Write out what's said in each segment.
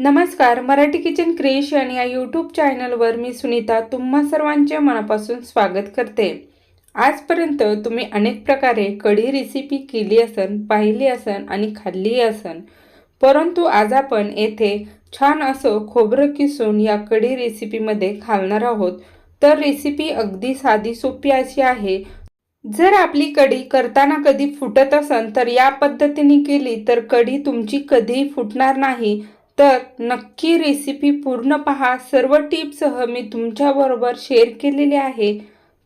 नमस्कार Marathi kitchen creation या YouTube चॅनलवर मी सुनीता तुम्हा सर्वांचे मनापासून स्वागत करते. आजपर्यंत तुम्ही अनेक प्रकारे कढी रेसिपी केली असन पाहिली असन आणि खाल्ली असन. परंतु आज आपण येथे छान असं खोबरं किसून या कढी रेसिपीमध्ये घालणार आहोत. तर रेसिपी अगदी साधी सोपी अशी आहे. जर आपली कढी करताना कधी फुटत असन तर या पद्धतीने केली तर कढी तुमची कधीही फुटणार नाही. तर नक्की रेसिपी पूर्ण पहा. सर्व टिप्ससह मी तुमच्याबरोबर शेअर केलेली आहे.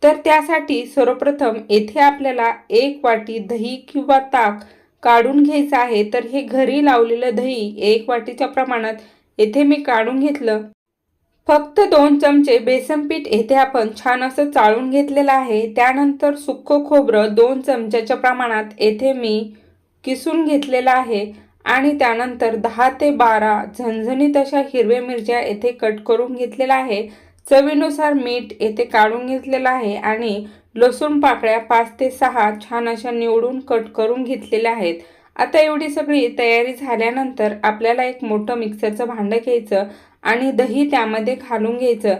तर त्यासाठी सर्वप्रथम येथे आपल्याला एक वाटी दही किंवा ताक काढून घ्यायचं आहे. तर हे घरी लावलेलं दही एक वाटीच्या प्रमाणात येथे मी काढून घेतलं. फक्त दोन चमचे बेसन पीठ येथे आपण छान असं चाळून घेतलेलं आहे. त्यानंतर सुक्क खोबरं दोन चमच्याच्या प्रमाणात येथे मी किसून घेतलेलं आहे. आणि त्यानंतर दहा ते बारा झणझणीत अशा हिरव्या मिरच्या येथे कट करून घेतलेल्या आहे. चवीनुसार मीठ येथे काढून घेतलेलं आहे आणि लसूण पाकळ्या पाच ते सहा छान अशा निवडून कट करून घेतलेल्या आहेत. आता एवढी सगळी तयारी झाल्यानंतर आपल्याला एक मोठं मिक्सरचं भांडं घ्यायचं आणि दही त्यामध्ये घालून घ्यायचं.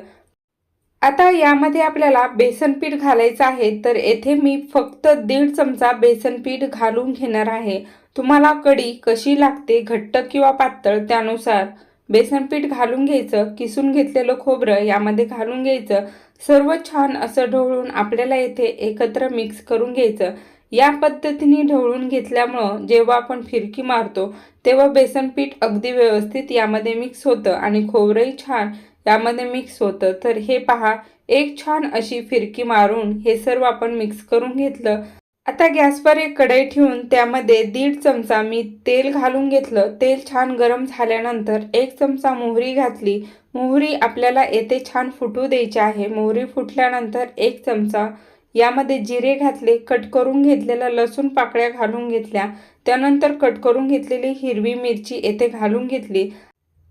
आता यामध्ये आपल्याला बेसन पीठ घालायचं आहे तर येथे मी फक्त दीड चमचा बेसन पीठ घालून घेणार आहे. तुम्हाला कढी कशी लागते घट्ट किंवा पातळ त्यानुसार बेसनपीठ घालून घ्यायचं किसून घेतलेलं खोबरं यामध्ये घालून घ्यायचं सर्व छान असं ढवळून आपल्याला येथे एकत्र मिक्स करून घ्यायचं. या पद्धतीने ढवळून घेतल्यामुळं जेव्हा आपण फिरकी मारतो तेव्हा बेसनपीठ अगदी व्यवस्थित यामध्ये मिक्स होतं आणि खोबरंही छान यामध्ये मिक्स होतं. तर हे पहा एक छान अशी फिरकी मारून हे सर्व आपण मिक्स करून घेतलं. आता गॅसवर एक कढई ठेवून त्यामध्ये दीड चमचा मी तेल घालून घेतलं. तेल छान गरम झाल्यानंतर एक चमचा मोहरी घातली. मोहरी आपल्याला येथे छान फुटू द्यायची आहे. मोहरी फुटल्यानंतर एक चमचा यामध्ये जिरे घातले. कट करून घेतलेल्या लसूण पाकळ्या घालून घेतल्या. त्यानंतर कट करून घेतलेली हिरवी मिरची येथे घालून घेतली.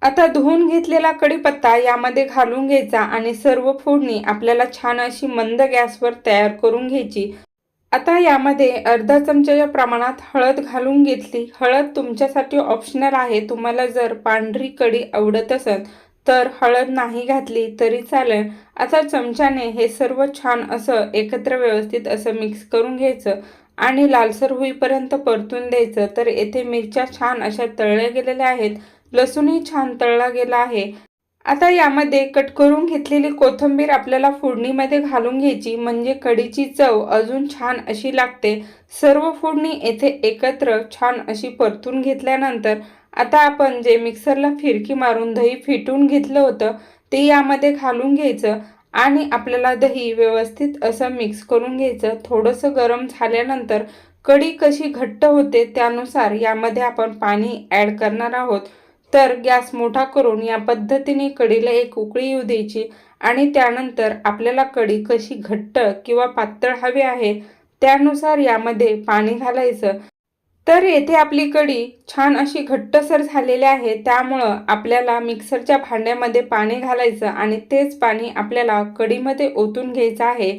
आता धुवून घेतलेला कढीपत्ता यामध्ये घालून घ्यायचा आणि सर्व फोडणी आपल्याला छान अशी मंद गॅसवर तयार करून घ्यायची. आता यामध्ये अर्धा चमच्याच्या प्रमाणात हळद घालून घेतली. हळद तुमच्यासाठी ऑप्शनल आहे. तुम्हाला जर पांढरी कढी आवडत असेल तर हळद नाही घातली तरी चालेल. आता चमच्याने हे सर्व छान असं एकत्र व्यवस्थित असं मिक्स करून घ्यायचं आणि लालसर होईपर्यंत परतून द्यायचं. तर येथे मिरच्या छान अशा तळल्या गेलेल्या आहेत. लसूणही छान तळला गेला आहे. आता यामध्ये कट करून घेतलेली कोथिंबीर आपल्याला फोडणीमध्ये घालून घ्यायची म्हणजे कढीची चव अजून छान अशी लागते. सर्व फोडणी येथे एकत्र छान अशी परतून घेतल्यानंतर आता आपण जे मिक्सरला फिरकी मारून दही फिटून घेतलं होतं ते यामध्ये घालून घ्यायचं आणि आपल्याला दही व्यवस्थित असं मिक्स करून घ्यायचं. थोडंसं गरम झाल्यानंतर कढी कशी घट्ट होते त्यानुसार यामध्ये आपण पाणी ॲड करणार आहोत. तर गॅस मोठा करून या पद्धतीने कढीला एक उकळी येऊ द्यायची आणि त्यानंतर आपल्याला कढी कशी घट्ट किंवा पातळ हवी आहे त्यानुसार यामध्ये पाणी घालायचं. तर येथे आपली कढी छान अशी घट्टसर झालेली आहे त्यामुळं आपल्याला मिक्सरच्या भांड्यामध्ये पाणी घालायचं आणि तेच पाणी आपल्याला कढीमध्ये ओतून घ्यायचं आहे.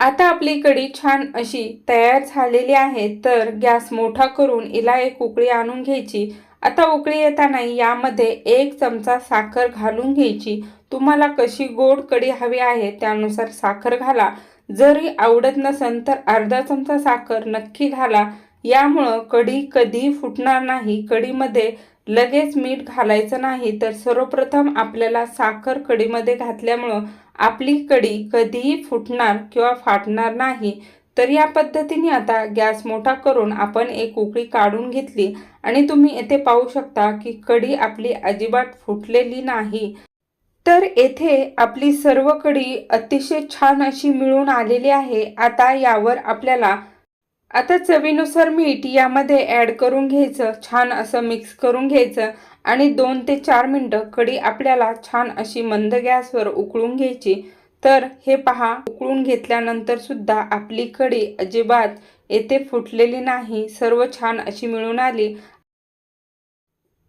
आता आपली कढी छान अशी तयार झालेली आहे तर गॅस मोठा करून हिला एक उकळी आणून घ्यायची आता उकळी येताना यामध्ये एक चमचा साखर घालून घ्यायची. तुम्हाला कशी गोड कडी हवी आहे त्यानुसार साखर घाला. जरी आवडत नसेल तर अर्धा चमचा साखर नक्की घाला. यामुळं कढी कधी फुटणार नाही. कढीमध्ये लगेच मीठ घालायचं नाही. तर सर्वप्रथम आपल्याला साखर कढीमध्ये घातल्यामुळं आपली कढी कधीही फुटणार किंवा फाटणार नाही. तर या पद्धतीने आता गॅस मोठा करून आपण एक उकळी काढून घेतली आणि तुम्ही येथे पाहू शकता की कढी आपली अजिबात फुटलेली नाही. तर येथे आपली सर्व कढी अतिशय छान अशी मिळून आलेली आहे. आता यावर आपल्याला आता चवीनुसार मीठ यामध्ये ॲड करून घ्यायचं छान असं मिक्स करून घ्यायचं आणि दोन ते चार मिनटं कढी आपल्याला छान अशी मंद गॅसवर उकळून घ्यायची. तर हे पहा उकळून घेतल्यानंतर सुद्धा आपली कढी अजिबात येथे फुटलेली नाही सर्व छान अशी मिळून आली.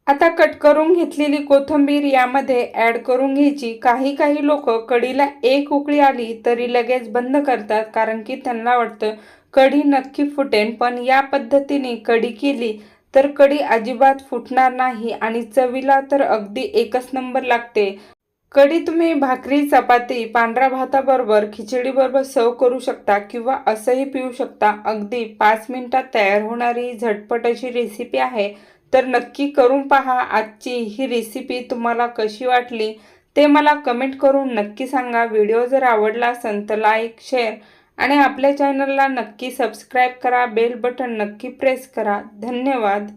आता कट करून घेतलेली कोथिंबीर यामध्ये ॲड करून घ्यायची. काही काही लोक कढीला एक उकळी आली तरी लगेच बंद करतात कारण की त्यांना वाटतं कढी नक्की फुटेन. पण या पद्धतीने कढी केली तर कढी अजिबात फुटणार नाही आणि चवीला तर अगदी एकच नंबर लागते. कढी तुम्ही भाकरी चपाती पांढऱ्या भाताबरोबर खिचडीबरोबर सर्व करू शकता किंवा असंही पिऊ शकता. अगदी पाच मिनिटात तयार होणारी झटपट अशी रेसिपी आहे. तर नक्की करून पहा आजची ही रेसिपी तुम्हाला कशी वाटली ते मला कमेंट करून नक्की सांगा. व्हिडिओ जर आवडला असेल तर लाईक शेअर आणि आपल्या चॅनलला नक्की सबस्क्राईब करा. बेल बटन नक्की प्रेस करा. धन्यवाद.